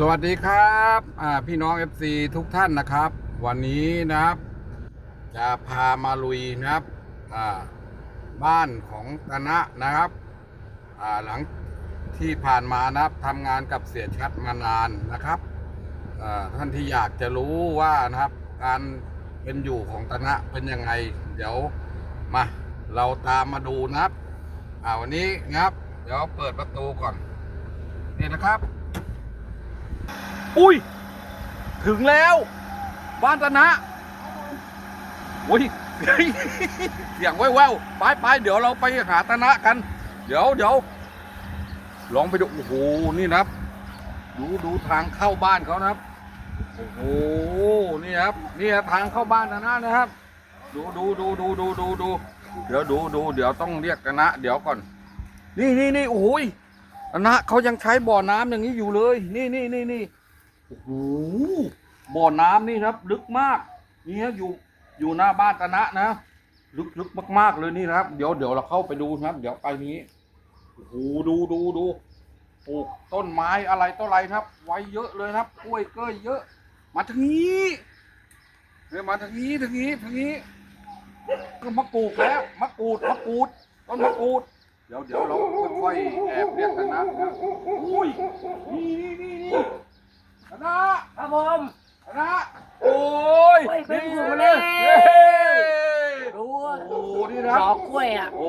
สวัสดีครับพี่น้อง FC ทุกท่านนะครับ วันนี้นะครับ จะพามาลุยนะครับบ้านของตนะนะครับหลังที่ผ่านมานะครับทำงานกับเสียชัดมานานนะครับท่านที่อยากจะรู้ว่านะครับ การเป็นอยู่ของตนะเป็นยังไง เดี๋ยวมาเราตามมาดูนะครับวันนี้นะครับ เดี๋ยวเปิดประตูก่อนนี่นะครับ อุ้ย ถึงแล้ว บ้านตนะอุ้ยเสียงแว่วๆไปไปเดี๋ยวเราไปหาตนะกัน เดี๋ยวเดี๋ยวลองไปดู โอ้โห นี่นะครับ ดูดูทางเข้าบ้านเขานะครับ โอ้โห นี่ครับ นี่ครับทางเข้าบ้านตนะนะครับ ดูดูดูดูดูดูดูเดี๋ยวดูดูเดี๋ยวต้องเรียกตนะ เดี๋ยวก่อน นี่นี่นี่โอ้ยตนะเขายังใช้บ่อน้ำอย่างนี้อยู่เลย นี่นี่นี่นี่ โอ้โหบ่อน้ำนี่ครับ ลึกมากนี่ฮะอยู่อยู่หน้าบ้านตะนะนะ ลึกลึกมาก ๆ เลยนี่นะครับ เดี๋ยวเดี๋ยวเราเข้าไปดูนะครับ เดี๋ยวไปนี้โอ้โหดูดูดูปลูกต้นไม้อะไรต้นอะไรครับ ไว้เยอะเลยนะครับกล้วยเก้ยเยอะ มาทางนี้เนี่ยมาทางนี้ทางนี้ทางนี้ ก็มะกรูดแล้วมะกรูดมะกรูดต้นมะกรูด เดี๋ยวเดี๋ยวเราค่อยๆแอบเรียกตนะนะอุ้ยนี่นี่นี่นี่ นะครับผมนะโอ้ยโอ้ยเป็นนี่หมู่เลเลยยโอ้ดูโหนี่นะดอกกล้วยอะโอ้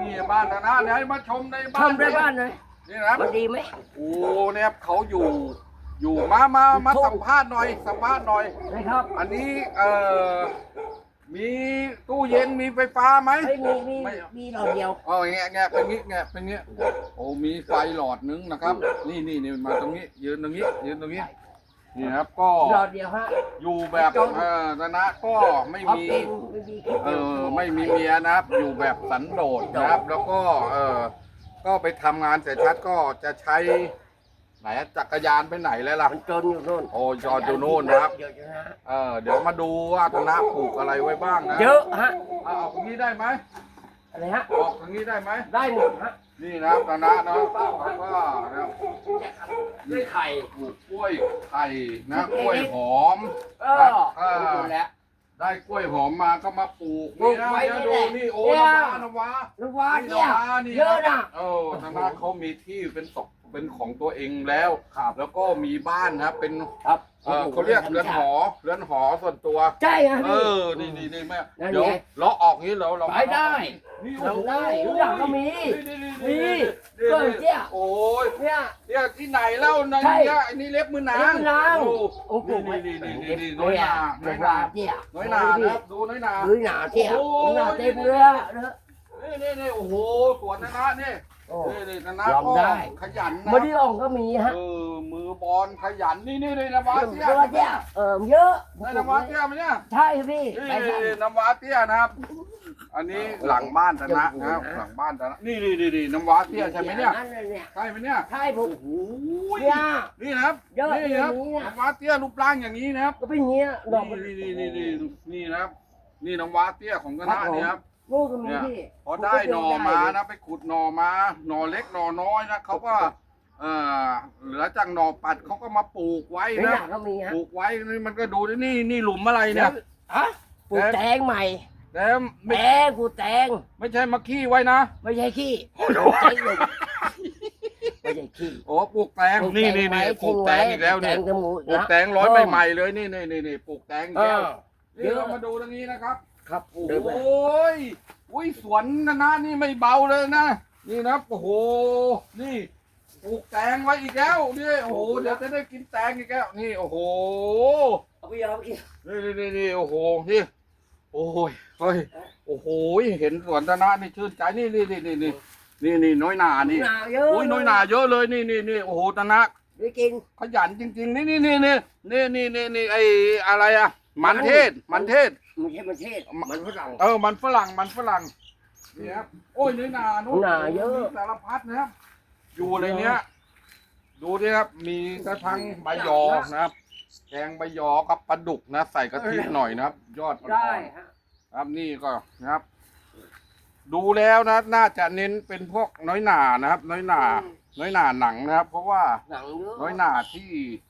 นี่บ้านนะเนี่ยให้มาชมในบ้านทำได้บ้านเลยนี่นะครับมันดีไหมโอ้เนี่ยครับเขาอยู่อยู่มามามาสัมภาษณ์หน่อยสัมภาษณ์หน่อยนะครับ อันนี้เอ่อ มีตู้เย็นมีไฟฟ้าไหมไม่มีมีไม่มีหลอดเดียวอ๋อแงะแงะเป็นงี้แงะเป็นงี้โอ้มีไฟหลอดนึงนะครับ นี่นี่นี่มาตรงนี้ ยืนตรงนี้ ยืนตรงนี้ นี่นะครับก็ หลอดเดียวฮะอยู่แบบเออตนะก็ไม่เอามีเป็นไม่มีคลิปเออไม่มีเมียนะครับ อยู่แบบสันโดษนะครับ แล้วก็เออก็ไปทำงานเสร็จชัดก็จะใช้ ไหนอะจักรยานไปไหนเลยล่ะ มันจนอยู่โน่นโอ้จอดอยู่โน่นนะครับ เยอะๆฮะเออเดี๋ยวมาดูว่าธนะปลูกอะไรไว้บ้างนะเยอะฮะเอาออกตรงนี้ได้ไหมอะไรฮะ ออกตรงนี้ได้ไหม ได้หมดฮะนี่นะครับธนะเนาะแล้วก็นะครับด้วยไข่ปลูกกล้วยไข่นะกล้วยหอม เอครัอบอ่า ดูแล้ว ได้กล้วยหอมมาก็มาปลูกปลูนี่กนะไว้เดี๋ยวนี่ดูแหละนี่โอ้เนี่ยนวานวาลูกว่านี่เนี่ย นวานี่เยอะนะ เออธนาเขามีที่เป็นศก เป็นของตัวเองแล้ว ครับแล้วก็มีบ้านนะครับ เป็นครับเออเขาเรียกเรือนหอ เรือนหอส่วนตัว ใช่ฮะเอพี่ อ นี่นี่นี่แม่ นั่นไง เดี๋ยวเราออกนี้เราเราไปได้ นี่เราได้ทุกอย่างก็มีนี่นี่มีนี่เกิดเจี๊ย โอ้ยเนี่ย เนี่ยที่ไหนเล่าในใช่เนี่ยอันนี้เล็บมือนางเล็บมือนาง โอ้โอ้โหนี่นี่นี่นี่นี่น้น้ออยยหนานาน้น้ออยยนานาเจี๊ยน้อยนานะครับดูน้อยนา น้อยหนาเจี๊ยโอ้ยน้อยหนาเต็มเรือเนอะ นี่นี่นี่โอ้โหสวนนะนะนี่โอ้ นี่นี่นะนะยอมได้ขยันนะมาที่อ่องก็มีฮะเออมือบอลขยันนี่นี่นี่นะวาเตี้ยตัวเจี๊ยเออเยอะนี่นะวาเตี้ยมั้ยเนี่ยใช่ครับพี่นี่ไปสั่งน้ำว้าเตี้ยนะครับ อันนี้หลังบ้านธนะนะครับ หลังบ้านธนะนี่นี่นี่นี่น้ำว้าเตี้ยใช่ไหมเนี่ยนั่นเลยเนี่ยใช่ไหมเนี่ยใช่ผมโอ้โหเนี่ย นี่นะครับเยอะนี่นะครับอย่างนี้นะน้ำว้าเตี้ยรูปร่างอย่างนี้นะครับ ก็เป็นอย่างเงี้ยดอกมัน นี่นี่นี่นี่นี่นะครับ นี่น้ำว้าเตี้ยของธนะเนี่ยครับ ลูกก็มีเนี่ยพี่พอได้หน่อมานะไปขุดหน่อมาหน่อเล็กหน่อน้อยนะเขาก็เอ่อเหลือจากหน่อปัดเขาก็มาปลูกไว้ไม่นะ อยากก็มีฮะปลูกไว้นี่มันก็ดูดินี่นี่หลุมอะไรเนี่ยฮะปลูกแตงใหม่แต่ไม่แตงปลูกแตงไม่ใช่มาขี้ไว้นะ ไม่ใช่ขี้แตงหนึ่งไม่ใช่ขี้โอ้ปลูกแตงปลูกนี่แตนี่ไว้นี่ปลูกแตงอีกแล้วแตเนี่ยงจมูกปลูกนะแตงร้อยใหม่ๆเลยนี่นี่นี่นี่ปลูกแตงอีกเอแล้วอนี่เรามาดูตรงนี้นะครับ ครับโอ้เดินไปโหยอุ้ยสวนนะนะนี่ไม่เบาเลยนะ นี่นะโอ้โห นี่ปลูกแตงไว้อีกแล้วนี่โอ้โหเดี๋ยวจะได้กินแตงอีกแล้วนี่โอ้โหเอาไปเอาไปกินนี่นี่นี่นี่โอ้โหนี่โอ้ยเฮ้ยโอ้โหเห็นสวนธนะนี่ชื่นใจนี่นี่นี่นี่นี่นี่นี่น้อยหนานี่หนาเยอะโอ้ยน้อยหนาเยอะเลยนี่นี่นี่โอ้โหธนะไปกินขยันจริง ๆ นี่นี่นี่นี่นี่นี่นี่นี่ไออะไรอะ มันเทศ มันเทศไม่ใช่ประเทศมันฝรั่งเออ มันฝรั่ง มันฝรั่งนี่ครับ โอ้ยน้อยหนานู่นหนาเยอะมีสารพัดนะครับ อยู่ในเนี้ย ดูดิครับ มีกระทังใบยอนะครับ แกงใบยอกับปลาดุกนะ ใส่กะทิหน่อยนะครับ ยอดอ่อนๆได้ฮะครับนี่ก็นะครับ ดูแล้วนะ น่าจะเน้นเป็นพวกน้อยหนานะครับ น้อยหนา น้อยหนาหนังนะครับ เพราะว่าหนังเยอะน้อยหนาที่อ่า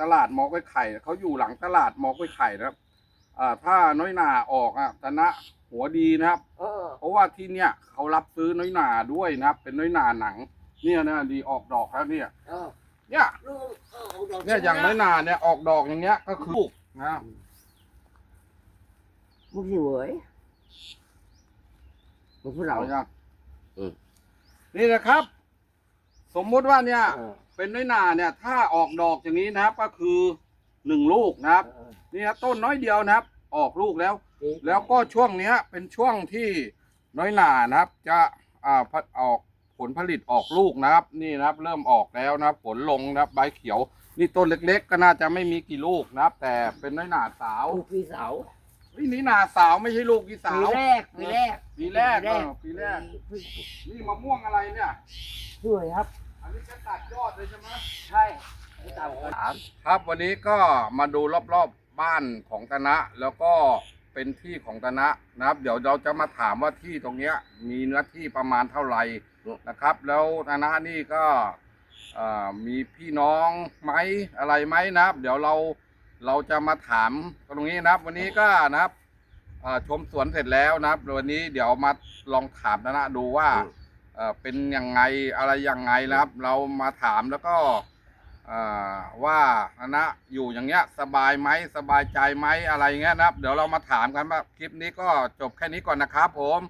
ตลาดหมอกไว้ไข่เขาอยู่หลังตลาดหมอกไว้ไข่นะครับอ่าถ้าน้อยหนาออกอะตนะหัวดีนะครับเออเพราะว่าที่เนี่ยเขารับซื้อน้อยหนาด้วยนะครับ เป็นน้อยหนาหนัง เนี่ยนะดีออกดอกแล้วเนี่ยเออเนี่ยลูกเออของดอกเนี่ยอย่างน้อยหนาเนี่ยออกดอกอย่างเงี้ยก็คือลูกนะครับมึงสวยมึงพูดเราเอายังอืมนี่นะครับ สมมุติว่าเนี่ย เออเป็นน้อยหนาเนี่ย ถ้าออกดอกอย่างนี้นะครับ ก็คือหนึ่งลูกนะครับเออนี่ครับต้นน้อยเดียวนะครับ ออกลูกแล้วดีแล้วก็ช่วงเนี้ย เป็นช่วงที่น้อยหนานะครับ จะอ่าผลออกผลผลิตออกลูกนะครับ นี่นะครับ เริ่มออกแล้วนะครับ ผลลงนะครับ ใบเขียว นี่ต้นเล็ก ๆ ก็น่าจะไม่มีกี่ลูกนะครับ แต่เป็นน้อยหนาสาวลูกพี่สาวนี่นี่หนาสาวไม่ใช่ลูกกี่สาปีวแรกปีแรกปีแรกเออปีแรกนี่มะม่วงอะไรเนี่ยสวยครับ อันนี้จะตัดยอดเลยใช่ไหมใช่ตามครับวันนี้ก็มาดูรอบๆบบ้านของตนะ แล้วก็เป็นที่ของตนะนะครับ เดี๋ยวเราจะมาถามว่าที่ตรงเนี้ยมีเนื้อที่ประมาณเท่าไหร่นะครับ แล้วตนะนี่ก็เอ่อมีพี่น้องไหมอะไรไหมนะครับ เดี๋ยวเราเราจะมาถามตรงนี้นะครับ วันนี้ก็นะครับเอ่อชมสวนเสร็จแล้วนะครับวันนี้เดี๋ยวมาลองถามตนะดูว่า เป็นยังไงอะไรยังไงนะครับ เรามาถามแล้วก็ว่าคณะอยู่อย่างเงี้ยสบายไหมสบายใจไหมอะไรเงี้ยนะครับ เดี๋ยวเรามาถามกันว่าคลิปนี้ก็จบแค่นี้ก่อนนะครับผม